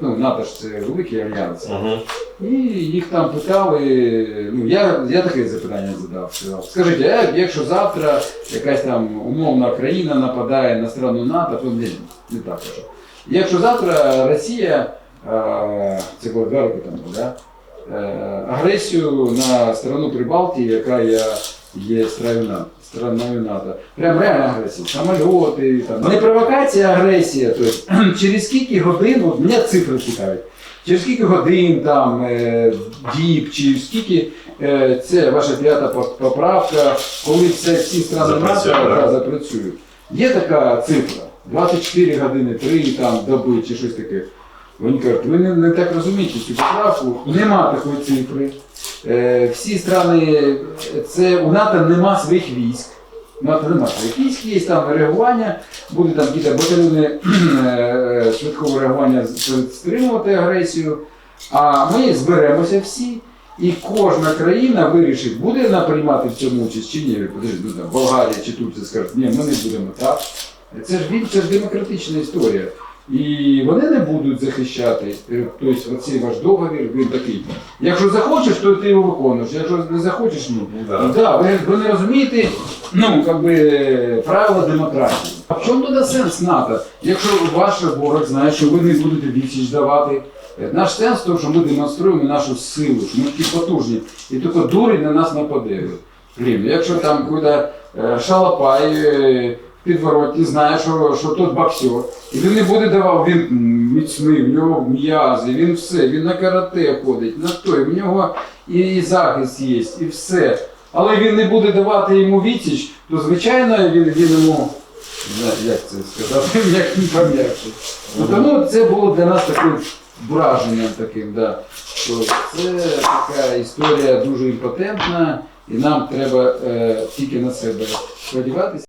Ну, НАТО ж це великий альянс. Угу. І їх там питали. Ну, я, я таке запитання задав. Скажіть, а якщо завтра якась там умовна країна нападає на страну НАТО, то не, не так вже. Якщо завтра Росія, це було два роки тому, да? е, агресію на страну Прибалтії, яка є, є страною НАТО, страною НАТО. Прям реальна агресія. Самольоти, там. не провокація, а агресія. Тобто, через скільки годин, от мене цифри цікавить. Через скільки годин там е, діб, чи скільки е, це ваша п'ята поправка, коли це всі страни НАТО да? запрацюють. Є така цифра 24 години, 3 там доби чи щось таке. Вони кажуть, ви не, не так розумієте цю поправку, нема такої цифри. Е, всі страни, це у НАТО нема своїх військ. У НАТО нема своїх військ, є там реагування, буде там якісь батальйони е, швидкого реагування стримувати агресію. А ми зберемося всі, і кожна країна вирішить, буде вона приймати в цьому участь чи ні. Ну, там, Болгарія чи Турція скажуть, ні, ми не будемо так. Це ж він, це ж демократична історія. І вони не будуть захищати. Е, Тобто, оцей ваш договір, він такий. Якщо захочеш, то ти його виконуєш. Якщо не захочеш, ні. Да. Ну, да, ви, ви не розумієте ну, как би, правила демократії. А в чому тоді сенс НАТО? Якщо ваш ворог знає, що ви не будете відсіч давати. Е, Наш сенс в тому, що ми демонструємо нашу силу, що ми такі потужні. І тільки дурень на нас нападе. Якщо там куди шалопай підворотні знає, що, що тут боксер, і він не буде давав, він міцний, в нього м'язи, він все, він на карате ходить, на той, в нього і захист є, і все. Але він не буде давати йому відсіч, то звичайно він, він йому. Як це сказати, як не пом'якше. Ну, тому це було для нас таким враженням таким, да, що це така історія дуже імпотентна, і нам треба е, тільки на себе сподіватися.